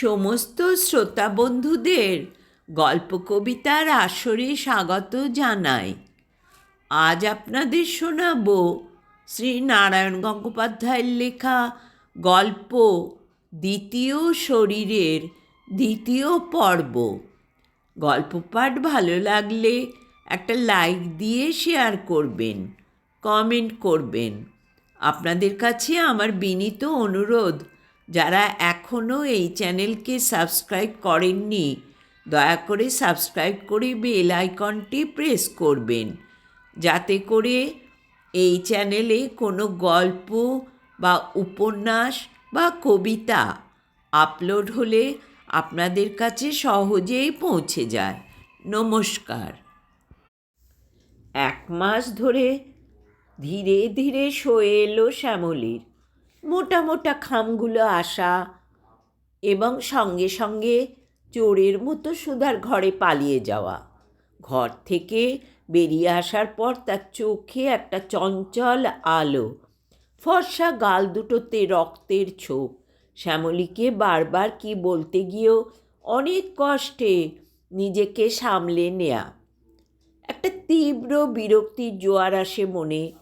সমস্ত শ্রোতা বন্ধুদের গল্প কবিতার আসরে স্বাগত জানাই। আজ আপনাদের শোনাব শ্রী নারায়ণ গঙ্গোপাধ্যায়ের লেখা গল্প দ্বিতীয় শরীরের দ্বিতীয় পর্ব। গল্প পাঠ ভালো লাগলে একটা লাইক দিয়ে শেয়ার করবেন, কমেন্ট করবেন। আপনাদের কাছে আমার বিনীত অনুরোধ যারা এখনও এই চ্যানেলকে সাবস্ক্রাইব করেননি, দয়া করে সাবস্ক্রাইব করে বেল আইকনটি প্রেস করবেন। যাতে করে এই চ্যানেলে কোনো গল্প বা উপন্যাস বা কবিতা আপলোড হলে আপনাদের কাছে সহজেই পৌঁছে যায়। নমস্কার। এক মাস ধরে ধীরে ধীরে সয়ে এলো শ্যামলীর। মোটা মোটা খামগুলো আসা এবং সঙ্গে সঙ্গে চোরের মতো সুধার ঘরে পালিয়ে যাওয়া। ঘর থেকে বেরিয়ে আসার পর তার চোখে একটা চঞ্চল আলো, ফর্সা গাল দুটোতে রক্তের ছোপ। শ্যামলীকে বারবার কি বলতে গিয়েও অনেক কষ্টে নিজেকে সামলে নেয়া। একটা তীব্র বিরক্তির জোয়ার আসে মনে।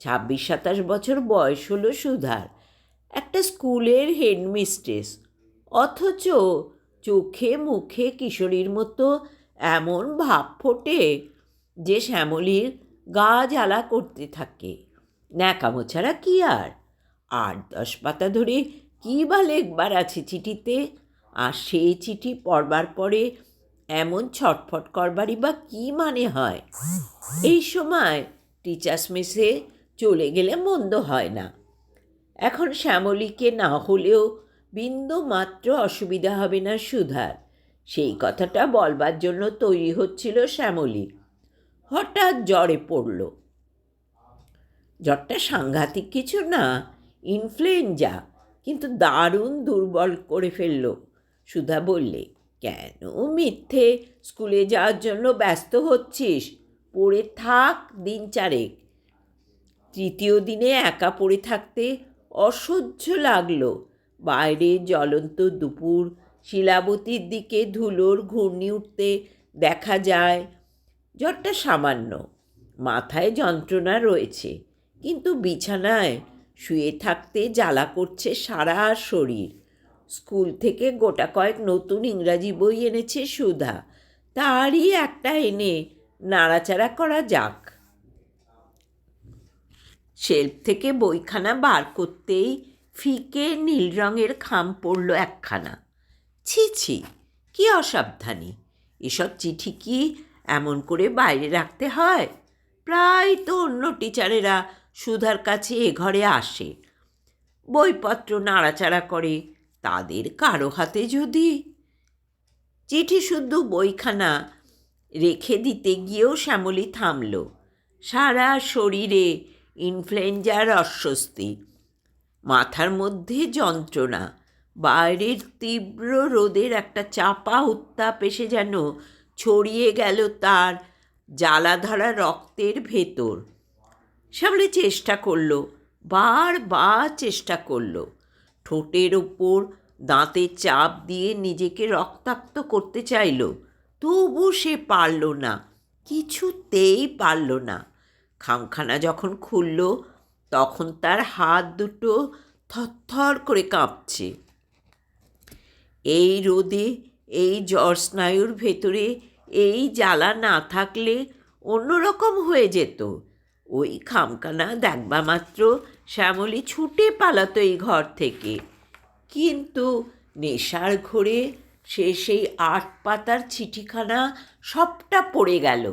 ছাব্বিশ সাতাশ বছর বয়স হলো সুধার। একটা স্কুলের হেডমিস্ট্রেস। অথচ চোখে মুখে কিশোরীর মতো এমন ভাব ফোটে যে শ্যামলীর গা জ্বালা করতে থাকে। ন্যাকামো ছাড়া কি আর? আট, দশ পাতা ধরে কী বা লেখবার আছে চিঠিতে? আর সেই চিঠি পড়বার পরে এমন ছটফট করবারই বা কী মানে হয়? এই সময় টিচার্স মেসে চলে গেলে মন্দ হয় না। এখন শ্যামলীকে না হলেও বিন্দু মাত্র অসুবিধা হবে না সুধার। সেই কথাটা বলবার জন্য তৈরি হচ্ছিল শ্যামলী। হঠাৎ জ্বরে পড়ল। জ্বরটা সাংঘাতিক কিছু না, ইনফ্লুয়েঞ্জা, কিন্তু দারুণ দুর্বল করে ফেলল। সুধা বললে, কেন মিথ্যে? স্কুলে যাওয়ার জন্য ব্যস্ত হচ্ছিস। পড়ে থাক দিন চারেক। তৃতীয় দিনে একা পড়ে থাকতে অসহ্য লাগল। বাইরে জ্বলন্ত দুপুর, শিলাবতীর দিকে ধুলোর ঘূর্ণি উঠতে দেখা যায়, জ্বরটা সামান্য। মাথায় যন্ত্রণা রয়েছে, কিন্তু বিছানায় শুয়ে থাকতে জ্বালা করছে সারা শরীর। স্কুল থেকে গোটা কয়েক নতুন ইংরাজি বই এনেছে সুধা। তারই একটা এনে নাড়াচাড়া করা যাক। শেলফ থেকে বইখানা বার করতেই ফিকে নীল রঙের খাম পড়ল একখানা। ছি ছি, কি অসাবধানী, এসব চিঠি কি এমন করে বাইরে রাখতে হয়? প্রায় তো অন্য টিচারেরা সুধার কাছে এ ঘরে আসে। বইপত্র নাড়াচাড়া করে, তাদের কারও হাতে যদি? চিঠি শুদ্ধ বইখানা রেখে দিতে গিয়েও শ্যামলী থামল। সারা শরীরে ইনফ্লুয়েঞ্জার অস্বস্তি। মাথার মধ্যে যন্ত্রণা, বাইরের তীব্র রোদের একটা চাপা উত্তাপ এসে যেন ছড়িয়ে গেল তার জ্বালাধারা রক্তের ভেতর। শ্যামলি চেষ্টা করল বারবার চেষ্টা করল। ঠোঁটের ওপর দাঁতে চাপ দিয়ে নিজেকে রক্তাক্ত করতে চাইল, তবু সে পারল না, কিছুতেই পারল না। খামখানা যখন খুলল, তখন তার হাত দুটো থরথর করে কাঁপছে। এই রোদে, এই স্নায়ুর ভেতরে, এই জ্বালা না থাকলে অন্যরকম হয়ে যেত। ওই খামখানা দেখবা মাত্র শ্যামলী ছুটে পালাতো এই ঘর থেকে। কিন্তু নেশার ঘোরে সে সেই আট পাতার চিঠিখানা সবটা পড়ে গেল।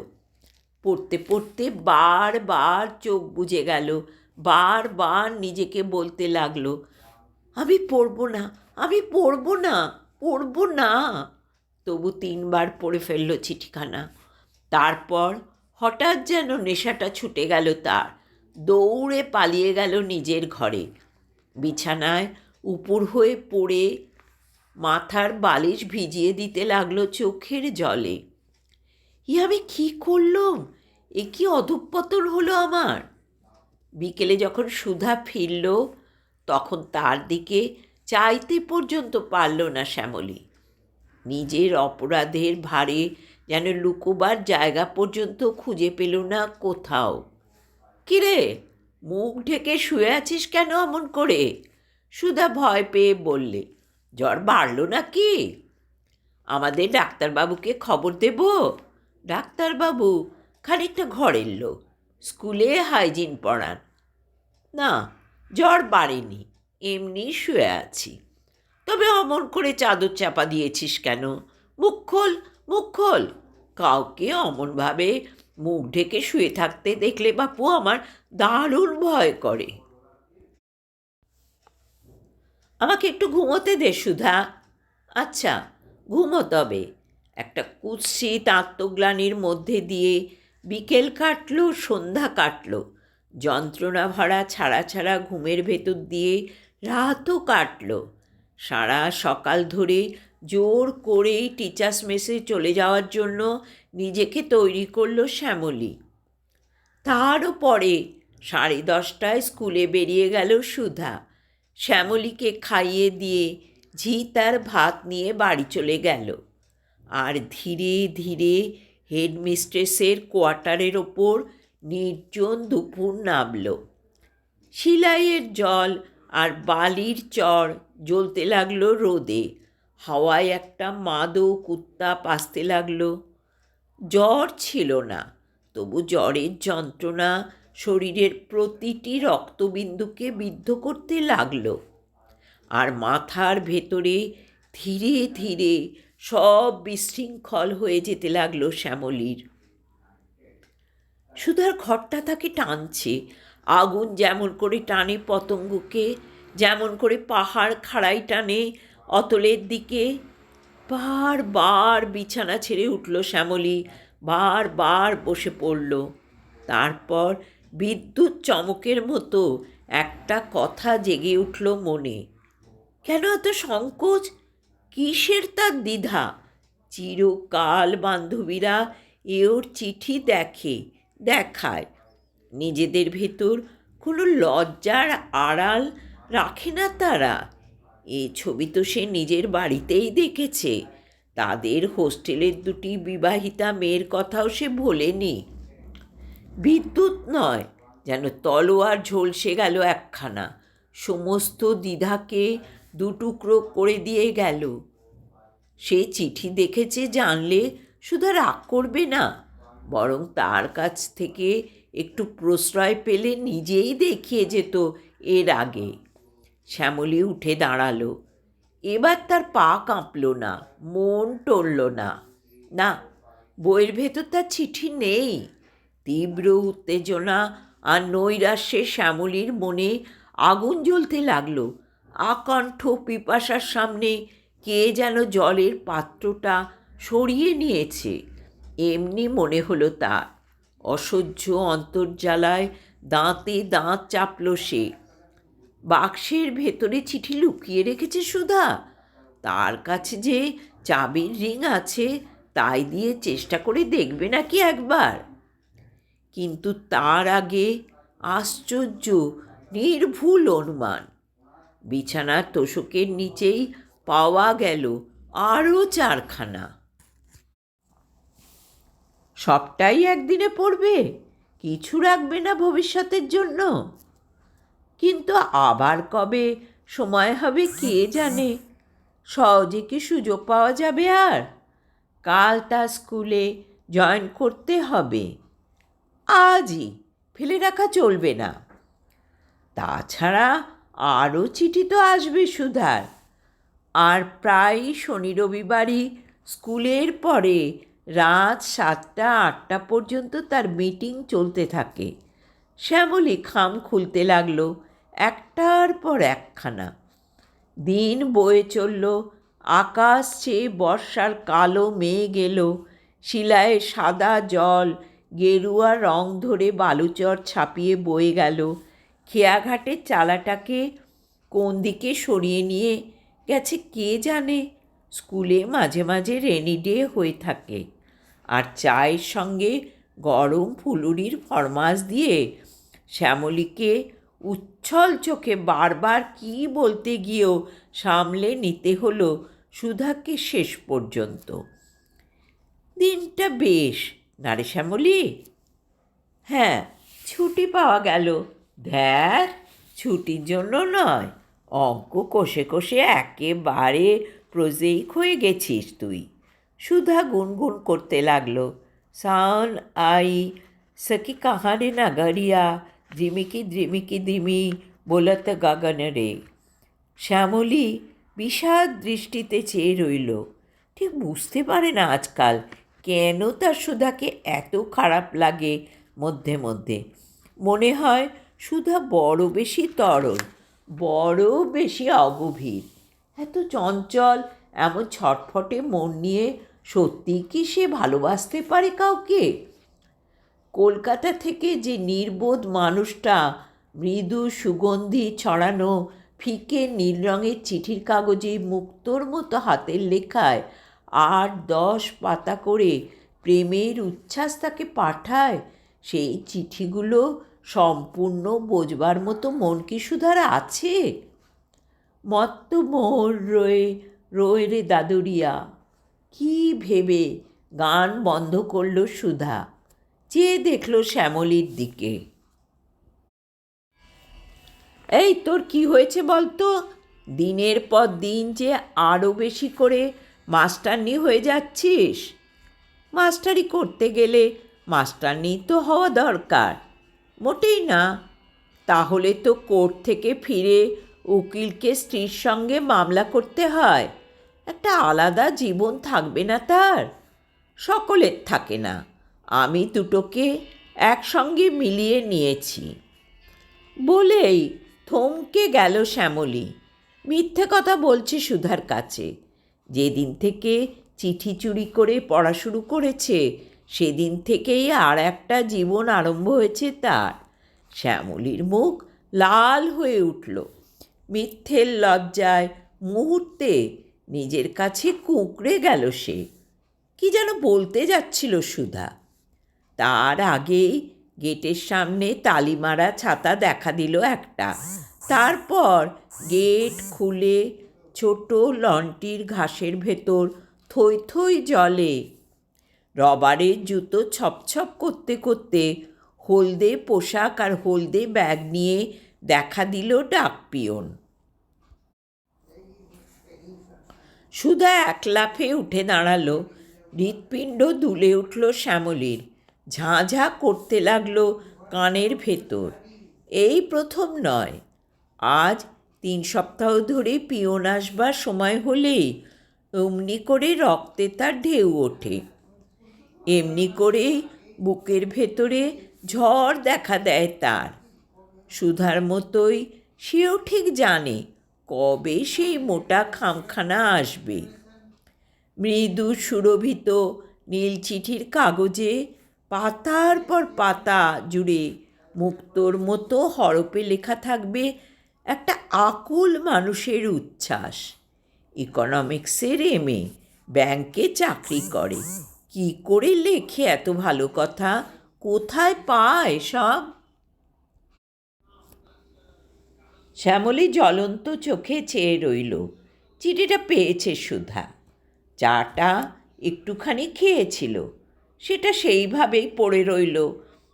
পড়তে পড়তে বারবার চোখ বুজে গেল। বারবার নিজেকে বলতে লাগল, আমি পড়ব না, আমি পড়ব না পড়ব না। তবু তিনবার পড়ে ফেলল চিঠিখানা। তারপর হঠাৎ যেন নেশাটা ছুটে গেল তার। দৌড়ে পালিয়ে গেল নিজের ঘরে। বিছানায় উপর হয়ে পড়ে মাথার বালিশ ভিজিয়ে দিতে লাগল চোখের জলে। ই আমি কী করলাম? এ কি অধঃপতন হলো আমার? বিকেলে যখন সুধা ফিরল, তখন তার দিকে চাইতে পর্যন্ত পারল না শ্যামলী। নিজের অপরাধের ভারে যেন লুকোবার জায়গা পর্যন্ত খুঁজে পেল না কোথাও। কিরে, মুখ ঢেকে শুয়ে আছিস কেন এমন করে? সুধা ভয় পেয়ে বললে, জ্বর বাড়ল না কি আমাদের ডাক্তারবাবুকে খবর দেব? ডাক্তারবাবু খানিকটা ঘরের লোক। স্কুলে হাইজিন পড়ান না, জ্বর বাড়েনি, এমনি শুয়ে আছি। তবে অমন করে চাদর চাপা দিয়েছিস কেন? মুখ খোল মুখ খোল। কাউকে অমনভাবে মুখ ঢেকে শুয়ে থাকতে দেখলে বাপু আমার দারুণ ভয় করে। আমাকে একটু ঘুমোতে দে, সুধা। আচ্ছা ঘুমো তবে। একটা কুৎসিত আত্মগ্লানির মধ্যে দিয়ে বিকেল কাটল, সন্ধ্যা কাটল। যন্ত্রণা ভরা ছাড়া ছাড়া ঘুমের ভেতর দিয়ে রাতও কাটল। সারা সকাল ধরে জোর করেই টিচার্স মেসে চলে যাওয়ার জন্য নিজেকে তৈরি করল শ্যামলী। তারও পরে সাড়ে দশটায় স্কুলে বেরিয়ে গেল সুধা। শ্যামলীকে খাইয়ে দিয়ে ঝি তার ভাত নিয়ে বাড়ি চলে গেল। আর ধীরে ধীরে হেডমিস্ট্রেসের কোয়ার্টারের ওপর নির্জন দুপুর নামল। শিলাইয়ের জল আর বালির চর জ্বলতে লাগল রোদে। হাওয়ায় একটা মাদক উত্তাপ আসতে লাগল। জ্বর ছিল না, তবু জ্বরের যন্ত্রণা শরীরের প্রতিটি রক্তবিন্দুকে বিদ্ধ করতে লাগল। আর মাথার ভেতরে ধীরে ধীরে সব বিশৃঙ্খল হয়ে যেতে লাগল শ্যামলীর। সুধার ঘরটা তাকে টানছে, আগুন যেমন করে টানে পতঙ্গকে, যেমন করে পাহাড় খাড়াই টানে অতলের দিকে, বার বার বিছানা ছেড়ে উঠল শ্যামলী, বার বার বসে পড়ল। তারপর বিদ্যুৎ চমকের মতো একটা কথা জেগে উঠল মনে। কেন এত সংকোচ? কিসের তার দ্বিধা? চিরকাল বান্ধবীরা এ ওর চিঠি দেখে, দেখায়। নিজেদের ভেতর কোনো লজ্জার আড়াল রাখে না তারা। এ ছবি তো সে নিজের বাড়িতেই দেখেছে। তাদের হোস্টেলের দুটি বিবাহিতা মেয়ের কথাও সে ভোলেনি। বিদ্যুৎ নয়, যেন তলোয়ার ঝলসে গেল একখানা। সমস্ত দ্বিধাকে দুটুকরো করে দিয়ে গেল। সে চিঠি দেখেছে জানলে শুধু রাগ করবে না, বরং তার কাছ থেকে একটু প্রশ্রয় পেলে নিজেই দেখিয়ে যেত এর আগে। শ্যামলী উঠে দাঁড়াল। এবার তার পা কাঁপল না, মন টলল না। না, বইয়ের ভেতর তার চিঠি নেই। তীব্র উত্তেজনা আর নৈরাশ্যে শ্যামলীর মনে আগুন জ্বলতে লাগল। আকণ্ঠ পিপাসার সামনে কে যেন জলের পাত্রটা সরিয়ে নিয়েছে। এমনি মনে হলো তার। অসহ্য অন্তর্জালায় দাঁতে দাঁত চাপল সে। বাক্সের ভেতরে চিঠি লুকিয়ে রেখেছে সুধা। তার কাছে যে চাবির রিং আছে, তাই দিয়ে চেষ্টা করে দেখবে নাকি একবার। কিন্তু তার আগে আশ্চর্য, নির্ভুল অনুমান। বিছানার তোষকের নিচেই পাওয়া গেল আরও চারখানা। সবটাই একদিনে পড়বে, কিছু রাখবে না ভবিষ্যতের জন্য। কিন্তু আবার কবে, সময় হবে কে জানে? সহজে কি সুযোগ পাওয়া যাবে আর? কাল তা স্কুলে জয়েন করতে হবে। আজই, ফেলে রাখা চলবে না। তাছাড়া আরও চিঠি তো আসবে, সুধার। আর প্রায় শনি রবিবারই স্কুলের পরে রাত সাতটা, আটটা পর্যন্ত তার মিটিং চলতে থাকে। শ্যামলী খাম খুলতে লাগল একটার পর একখানা। দিন বয়ে চলল, আকাশ চেয়ে বর্ষার কালো মেঘ এলো, শিলায় সাদা জল, গেরুয়া রং ধরে বালুচর ছাপিয়ে বয়ে গেল। খেয়াঘাটের চালাটাকে কোন দিকে সরিয়ে নিয়ে গেছে কে জানে? স্কুলে মাঝে মাঝে রেনি ডে হয়ে থাকে। আর চায়ের সঙ্গে গরম ফুলুরির ফরমাস দিয়ে শ্যামলীকে উচ্ছল চোখে বারবার কী বলতে গিয়েও সামলে নিতে হলো সুধাকে শেষ পর্যন্ত। দিনটা বেশ, নারে শ্যামলি? হ্যাঁ ছুটি পাওয়া গেল। ধ্যার, ছুটির জন্য নয়। অঙ্ক কষে কষে একেবারে প্রজেইক হয়ে গেছিস তুই। সুধা গুনগুন করতে লাগল। সাউন আই সকি কাহারে নাগারিয়া দ্রিমিকি দ্রিমিকি দ্রিমি বোলাতে গাগানে রে। শ্যামলী বিষাদ দৃষ্টিতে চেয়ে রইল। ঠিক বুঝতে পারে না আজকাল কেন তার সুধাকে এত খারাপ লাগে মধ্যে মধ্যে। মনে হয় সুধা বড় বেশি তরল, বড় বেশি অগভীর। এত চঞ্চল, এমন ছটফটে মন নিয়ে সত্যি কি সে ভালোবাসতে পারে কাউকে? কলকাতা থেকে যে নির্বোধ মানুষটা মৃদু সুগন্ধি ছড়ানো, ফিকে নীল রঙের চিঠির কাগজে মুক্তোর মতো হাতের লেখায় আট দশ পাতা করে প্রেমের উচ্ছ্বাস তাকে পাঠায়, সেই চিঠিগুলো সম্পূর্ণ বোঝবার মতো মন কি সুধার আছে? মত্ত মোর রয়ে রয়ে রে দাদুরিয়া। কি ভেবে গান বন্ধ করল সুধা? চেয়ে দেখল শ্যামলীর দিকে। এই তোর কি হয়েছে বলতো? দিনের পর দিন যে আরও বেশি করে মাস্টারনি হয়ে যাচ্ছিস। মাস্টারি করতে গেলে মাস্টারনি তো হওয়া দরকার। মোটেই না। তাহলে তো কোর্ট থেকে ফিরে উকিলকে স্ত্রীর সঙ্গে মামলা করতে হয়। একটা আলাদা জীবন থাকবে না তার। সকলের থাকে না। আমি দুটোকে একসঙ্গে মিলিয়ে নিয়েছি। বলেই থমকে গেল শ্যামলী। মিথ্যে কথা বলছে সুধার কাছে। যেদিন থেকে চিঠি চুরি করে পড়া শুরু করেছে সেদিন থেকেই আর একটা জীবন আরম্ভ হয়েছে তার। শ্যামলীর মুখ লাল হয়ে উঠল। মিথ্যের লজ্জায় মুহূর্তে নিজের কাছে কুঁকড়ে গেল সে। কি যেন বলতে যাচ্ছিল সুধা। তার আগেই গেটের সামনে তালিমারা ছাতা দেখা দিল একটা। তারপর গেট খুলে ছোট লনটির ঘাসের ভেতর থই থই জলে রবারের জুতো ছপছপ করতে করতে হলদে পোশাক আর হলদে ব্যাগ নিয়ে দেখা দিল ডাকপিয়ন সুধা এক লাফে উঠে দাঁড়াল, হৃৎপিণ্ড দুলে উঠল শ্যামলীর। ঝাঁ ঝাঁ করতে লাগল কানের ভেতর। এই প্রথম নয়। আজ তিন সপ্তাহ ধরে পিয়ন আসবার সময় হলেই অমনি করে রক্তে তার ঢেউ ওঠে। এমনি করেই বুকের ভেতরে ঝড় দেখা দেয় তার। সুধার মতোই সেও ঠিক জানে কবে সেই মোটা খামখানা আসবে। মৃদু সুরভিত নীল চিঠির কাগজে পাতার পর পাতা জুড়ে মুক্তোর মতো হরপে লেখা থাকবে একটা আকুল মানুষের উচ্ছ্বাস। ইকোনমিক্সের এমএ ব্যাংকে চাকরি করে। কি করে লেখে এত ভালো কথা? কোথায় পায় সব? শ্যামলী জ্বলন্ত চোখে চেয়ে রইল। চিঠিটা পেয়েছে সুধা। চাটা একটুখানি খেয়েছিল। সেটা সেইভাবেই পড়ে রইল।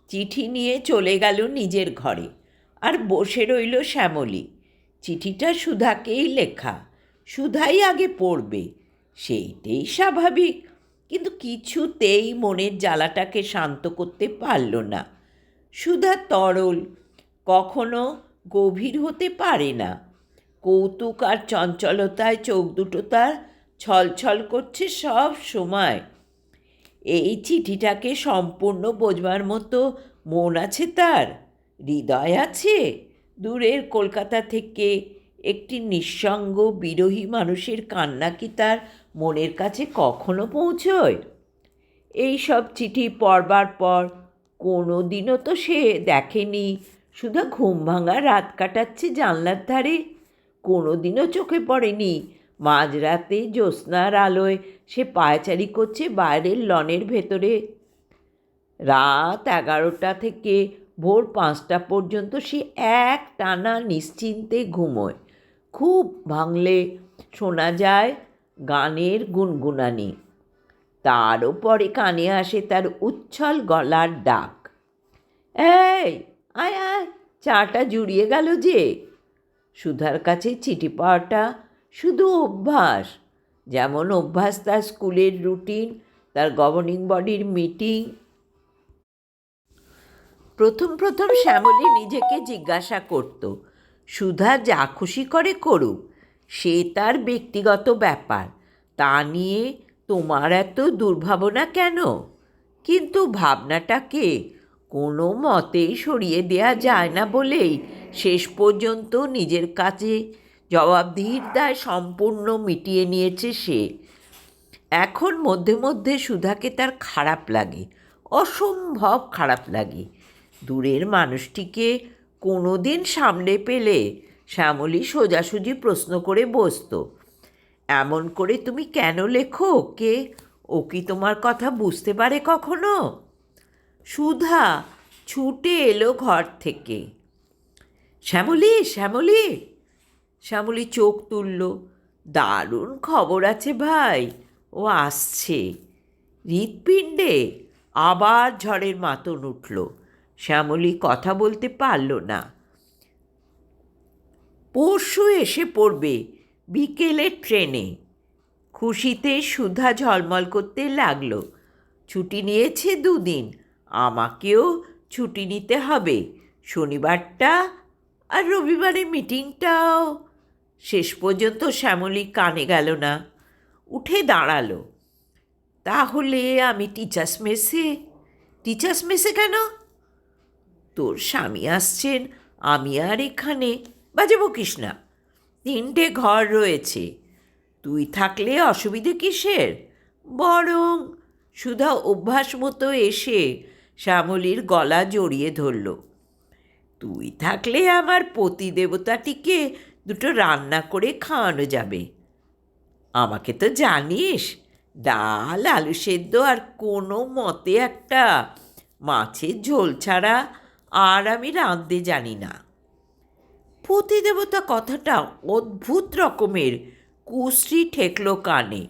চিঠি নিয়ে চলে গেল নিজের ঘরে। আর বসে রইল শ্যামলী। চিঠিটা সুধাকেই লেখা। সুধাই আগে পড়বে। সেইটাই স্বাভাবিক। কিন্তু কিছুতেই মনের জ্বালাটাকে শান্ত করতে পারল না। সুধা তরল, কখনো গভীর হতে পারে না। কৌতুক আর চঞ্চলতায় চোখ দুটো তার ছলছল করছে সব সময়। এই চিঠিটাকে সম্পূর্ণ বোঝবার মতো মন আছে তার? হৃদয় আছে? দূরের কলকাতা থেকে একটি নিঃসঙ্গ বিরোহী মানুষের কান্না কি তার মনের কাছে কখনো পৌঁছয়। এই সব চিঠি পড়বার পর কোনো দিনও তো সে দেখেনি। শুধু ঘুম ভাঙা রাত কাটাচ্ছে জানলার ধারে। কোনো দিনও চোখে পড়েনি। মাঝরাতে জ্যোৎস্নার আলোয় সে পায়চারি করছে বাইরের লনের ভেতরে। রাত এগারোটা থেকে ভোর পাঁচটা পর্যন্ত সে এক টানা নিশ্চিন্তে ঘুমোয়। খুব ভাঙলে শোনা যায় গানের গুনগুনানি। তারও পরে কানে আসে তার উচ্ছল গলার ডাক। এই, আয় আয়, চাটা জুড়িয়ে গেল যে। সুধার কাছে চিঠি পাওয়াটা শুধু অভ্যাস। যেমন অভ্যাস তার স্কুলের রুটিন, তার গভর্নিং বডির মিটিং। প্রথম প্রথম শ্যামলী নিজেকে জিজ্ঞাসা করত, সুধা, যা খুশি করে করুক। সে তার ব্যক্তিগত ব্যাপার। তা নিয়ে তোমার এত দুর্ভাবনা কেন? কিন্তু ভাবনাটাকে কোনো মতেই সরিয়ে দেয়া যায় না বলেই শেষ পর্যন্ত নিজের কাছে জবাবদিহির দায় সম্পূর্ণ মিটিয়ে নিয়েছে সে। এখন মধ্যে মধ্যে সুধাকে তার খারাপ লাগে, অসম্ভব খারাপ লাগে। দূরের মানুষটিকে কোনো দিন সামনে পেলে শ্যামলী সোজাসুজি প্রশ্ন করে বসতো। এমন করে তুমি কেন লেখো? কে? ও কি তোমার কথা বুঝতে পারে কখনো? সুধা, ছুটে এলো ঘর থেকে। শ্যামলী শ্যামলী? শ্যামলী চোখ তুলল। দারুণ খবর আছে ভাই, ও আসছে। হৃৎপিণ্ডে? আবার ঝড়ের মাতন উঠল। শ্যামলী কথা বলতে পারল না। পরশু এসে পড়বে বিকেলের ট্রেনে। খুশিতে সুধা ঝলমল করতে লাগল। ছুটি নিয়েছে দুদিন, আমাকেও ছুটি নিতে হবে। শনিবারটা আর রবিবারে মিটিংটাও। শেষ পর্যন্ত শ্যামলী কানে গেল না, উঠে দাঁড়াল। তাহলে আমি টিচার্স মেসে টিচার্স মেসে কেন? তোর স্বামী আসছেন, আমি আর এখানে বাজে বকিস না তিনটে ঘর রয়েছে। তুই থাকলে অসুবিধে কিসের? বরং সুধা অভ্যাস মতো এসে শ্যামলীর গলা জড়িয়ে ধরল। তুই থাকলে আমার পতি দেবতাটিকে দুটো রান্না করে খাওয়ানো যাবে। আমাকে তো জানিস, ডাল, আলু সেদ্ধ আর কোনো মতে একটা মাছের ঝোল ছাড়া আর আমি রাঁধতে জানি না। পতিদেবতা কথাটা অদ্ভুত রকমের। কুশ্রী ঠেকল কানে।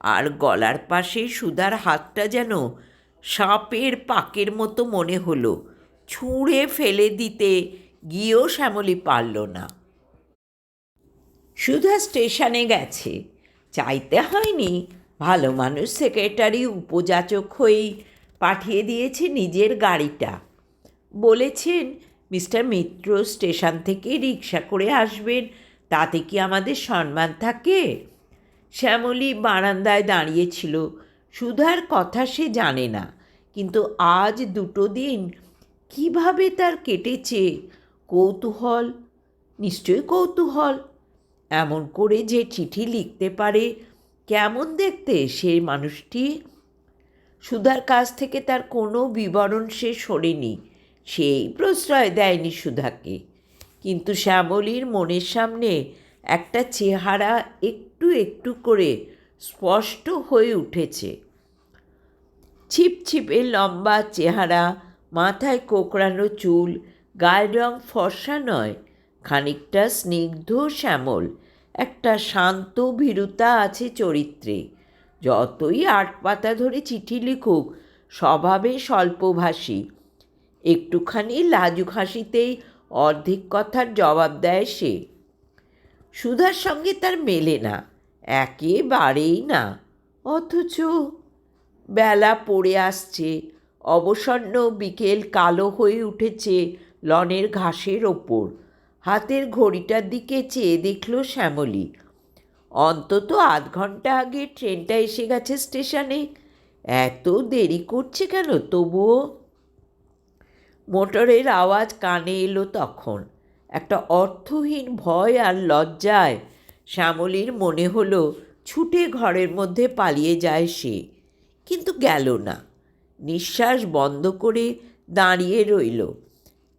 আর গলার পাশে সুধার হাতটা যেন সাপের পাকের মতো মনে হলো। ছুঁড়ে ফেলে দিতে গিয়েও শ্যামলি পারল না। সুধা স্টেশনে গেছে। চাইতে হয়নি। ভালো মানুষ সেক্রেটারি, উপযাচক হয়েই পাঠিয়ে দিয়েছে নিজের গাড়িটা। বলেছেন মিস্টার মিত্র স্টেশন থেকে রিক্সা করে আসবেন। তাতে কি আমাদের সম্মান থাকে? শ্যামলী বারান্দায় দাঁড়িয়েছিল সুধার কথা সে জানে না। কিন্তু আজ দুটো দিন কীভাবে তার কেটেছে? কৌতূহল, নিশ্চয়ই কৌতূহল। এমন করে যে চিঠি লিখতে পারে, কেমন দেখতে সেই মানুষটি? সুধার কাছ থেকে তার কোনো বিবরণ সে সরেনি সেই প্রশ্রয় দেয়নি সুধাকে। কিন্তু শ্যামলীর মনের সামনে একটা চেহারা একটু একটু করে স্পষ্ট হয়ে উঠেছে। ছিপছিপে লম্বা চেহারা, মাথায় কোকড়ানো চুল, গায়ের রং ফর্সা নয়, খানিকটা স্নিগ্ধ শ্যামল, একটা শান্ত ভীরুতা আছে চরিত্রে। যতই আট পাতা ধরে চিঠি লিখুক, স্বভাবে স্বল্পভাষী একটুখানি লাজুক হাসিতেই অর্ধেক কথার জবাব দেয় সে। সুধার সঙ্গে তার মেলে না, একেবারেই না। অথচ বেলা পড়ে আসছে, অবসন্ন বিকেল কালো হয়ে উঠেছে লনের ঘাসের ওপর। হাতের ঘড়িটার দিকে চেয়ে দেখল শ্যামলী। অন্তত আধ ঘণ্টা আগে ট্রেনটা এসে গেছে স্টেশনে। এত দেরি করছে কেন তবুও? মোটরের আওয়াজ কানে এলো তখন। একটা অর্থহীন ভয় আর লজ্জায় শ্যামলীর মনে হলো, ছুটে ঘরের মধ্যে পালিয়ে যায় সে, কিন্তু গেল না। নিঃশ্বাস বন্ধ করে দাঁড়িয়ে রইল।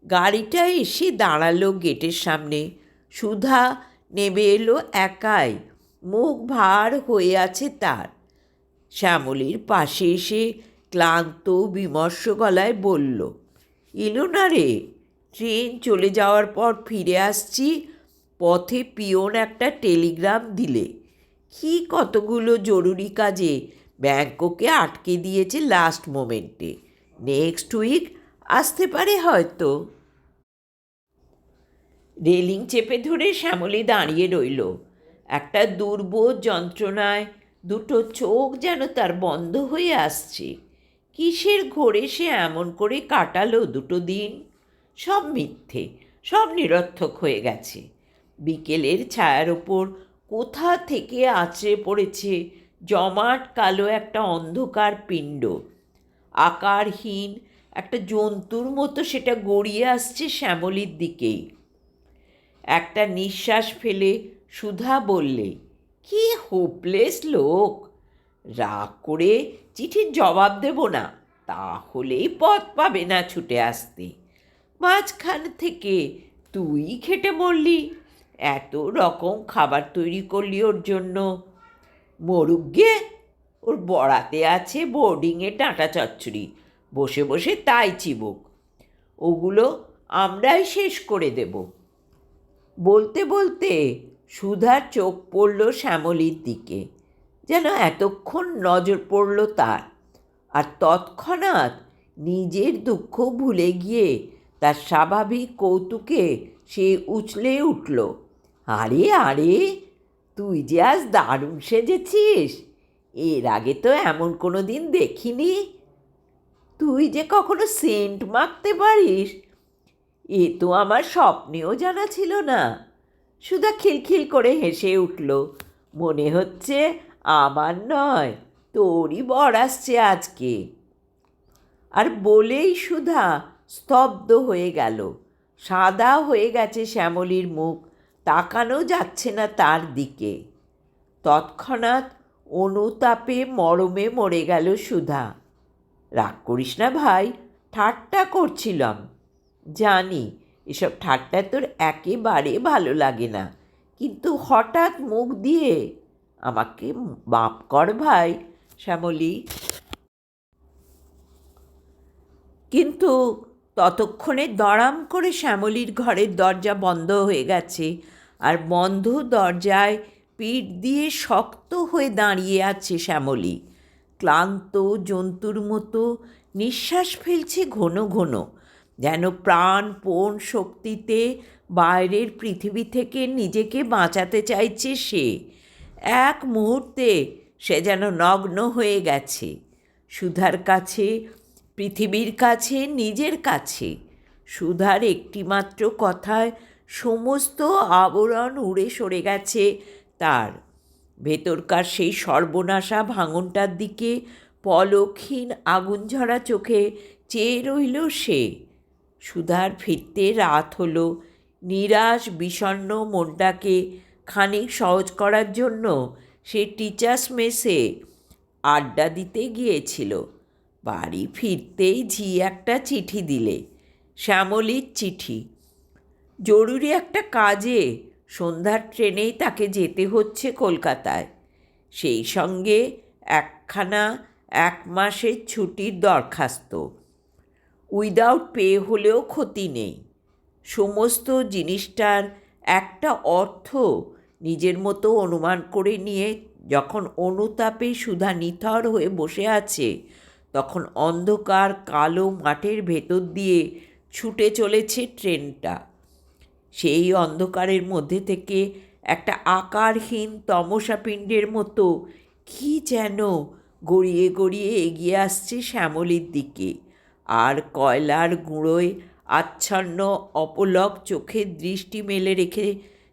গাড়িটা এসে দাঁড়াল গেটের সামনে। সুধা নেমে এলো একাই। মুখ ভার হয়ে আছে তার। শ্যামলীর পাশে এসে ক্লান্ত, বিমর্ষ গলায় বলল এলো না রে। ট্রেন চলে যাওয়ার পর ফিরে আসছি, পথে পিয়ন একটা টেলিগ্রাম দিলে। কি কতগুলো জরুরি কাজে ব্যাংককে আটকে দিয়েছে লাস্ট মোমেন্টে নেক্সট উইক আসতে পারে হয়তো। রেলিং চেপে ধরে শ্যামলী দাঁড়িয়ে রইল। একটা দুর্বোধ যন্ত্রণায় দুটো চোখ যেন তার বন্ধ হয়ে আসছে। কিসের ঘোরে সে এমন করে কাটালো দুটো দিন? সব মিথ্যে, সব নিরর্থক হয়ে গেছে। বিকেলের ছায়ার ওপর কোথা থেকে আছড়ে পড়েছে জমাট কালো একটা অন্ধকার পিণ্ড। আকারহীন একটা জন্তুর মতো সেটা গড়িয়ে আসছে শ্যামলীর দিকেই। একটা নিঃশ্বাস ফেলে সুধা বললে, কি হোপলেস লোক! রাগ করে চিঠির জবাব দেব না, তাহলেই পথ পাবে না ছুটে আসতে। মাঝখান থেকে তুই খেটে মরলি, এত রকম খাবার তৈরি করলি ওর জন্য। মরুক ওর বড়াতে আছে বোর্ডিংয়ে ডাঁটা চচ্চড়ি, বসে বসে তাই চিবুক। ওগুলো আমরাই শেষ করে দেব। বলতে বলতে সুধার চোখ পড়ল শ্যামলীর দিকে। যেন এতক্ষণ নজর পড়ল তার আর তৎক্ষণাৎ নিজের দুঃখ ভুলে গিয়ে তার স্বাভাবিক কৌতুকে সে উছলে উঠল। আরে আরে, তুই যে আজ দারুণ সেজেছিস, এর আগে তো এমন কোনো দিন দেখিনি। তুই যে কখনো সেন্ট মাখতে পারিস, এ তো আমার স্বপ্নেও জানা ছিল না। সুধা খিলখিল করে হেসে উঠল। মনে হচ্ছে আমার নয়, তোরই বর আসছে আজকে। আর বলেই সুধা স্তব্ধ হয়ে গেল। সাদা হয়ে গেছে শ্যামলীর মুখ, তাকানো যাচ্ছে না তার দিকে। তৎক্ষণাৎ অনুতাপে মরমে মরে গেল সুধা। রাগ করিস না ভাই, ঠাট্টা করছিলাম। জানি, এসব ঠাট্টা তোর একেবারে ভালো লাগে না। কিন্তু হঠাৎ মুখ দিয়ে আমাকে মাপ কর ভাই, শ্যামলী। কিন্তু ততক্ষণে দড়াম করে শ্যামলীর ঘরের দরজা বন্ধ হয়ে গেছে আর বন্ধ দরজায় পিঠ দিয়ে শক্ত হয়ে দাঁড়িয়ে আছে শ্যামলী। ক্লান্ত, জন্তুর মতো নিঃশ্বাস ফেলছে ঘন ঘন, যেন প্রাণপণ শক্তিতে বাইরের পৃথিবী থেকে নিজেকে বাঁচাতে চাইছে সে। এক মুহূর্তে সে যেন নগ্ন হয়ে গেছে। সুধার কাছে, পৃথিবীর কাছে, নিজের কাছে। সুধার একটিমাত্র কথায় সমস্ত আবরণ উড়ে সরে গেছে তার। ভেতরকার সেই সর্বনাশা ভাঙনটার দিকে পলকহীন আগুন ঝরা চোখে চেয়ে রইল সে। সুধার ফিরতে রাত হলো। নিরাশ বিষণ্ণ মনটাকে খানিক সহজ করার জন্য সে টিচার্স মেসে আড্ডা দিতে গিয়েছিল। বাড়ি ফিরতেই ঝি একটা চিঠি দিলে, শ্যামলীর চিঠি। জরুরি একটা কাজে, সন্ধ্যার ট্রেনেই তাকে যেতে হচ্ছে কলকাতায়। সেই সঙ্গে একখানা এক মাসের ছুটির দরখাস্ত। উইদাউট পে হলেও ক্ষতি নেই। সমস্ত জিনিসটার একটা অর্থ নিজের মতো অনুমান করে নিয়ে যখন অনুতাপে সুধা নিথর হয়ে বসে আছে, তখন অন্ধকার কালো মাঠের ভেতর দিয়ে ছুটে চলেছে ট্রেনটা। সেই অন্ধকারের মধ্যে থেকে একটা আকারহীন তমসাপিণ্ডের মতো কি যেন গড়িয়ে গড়িয়ে এগিয়ে আসছে শ্যামলীর দিকে। আর কয়লার গুঁড়োয় আচ্ছন্ন, অপলক চোখের দৃষ্টি মেলে রেখে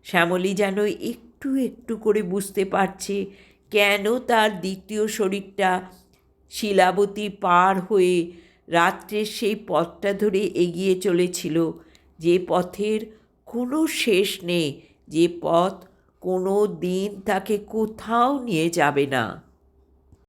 শ্যামলী যেন একটু একটু করে বুঝতে পারছে কেন তার দ্বিতীয় শরীরটা শিলাবতী পার হয়ে রাত্রের সেই পথটা ধরে এগিয়ে চলেছিল। যে পথের কোনো শেষ নেই, যে পথ কোনো দিন তাকে কোথাও নিয়ে যাবে না।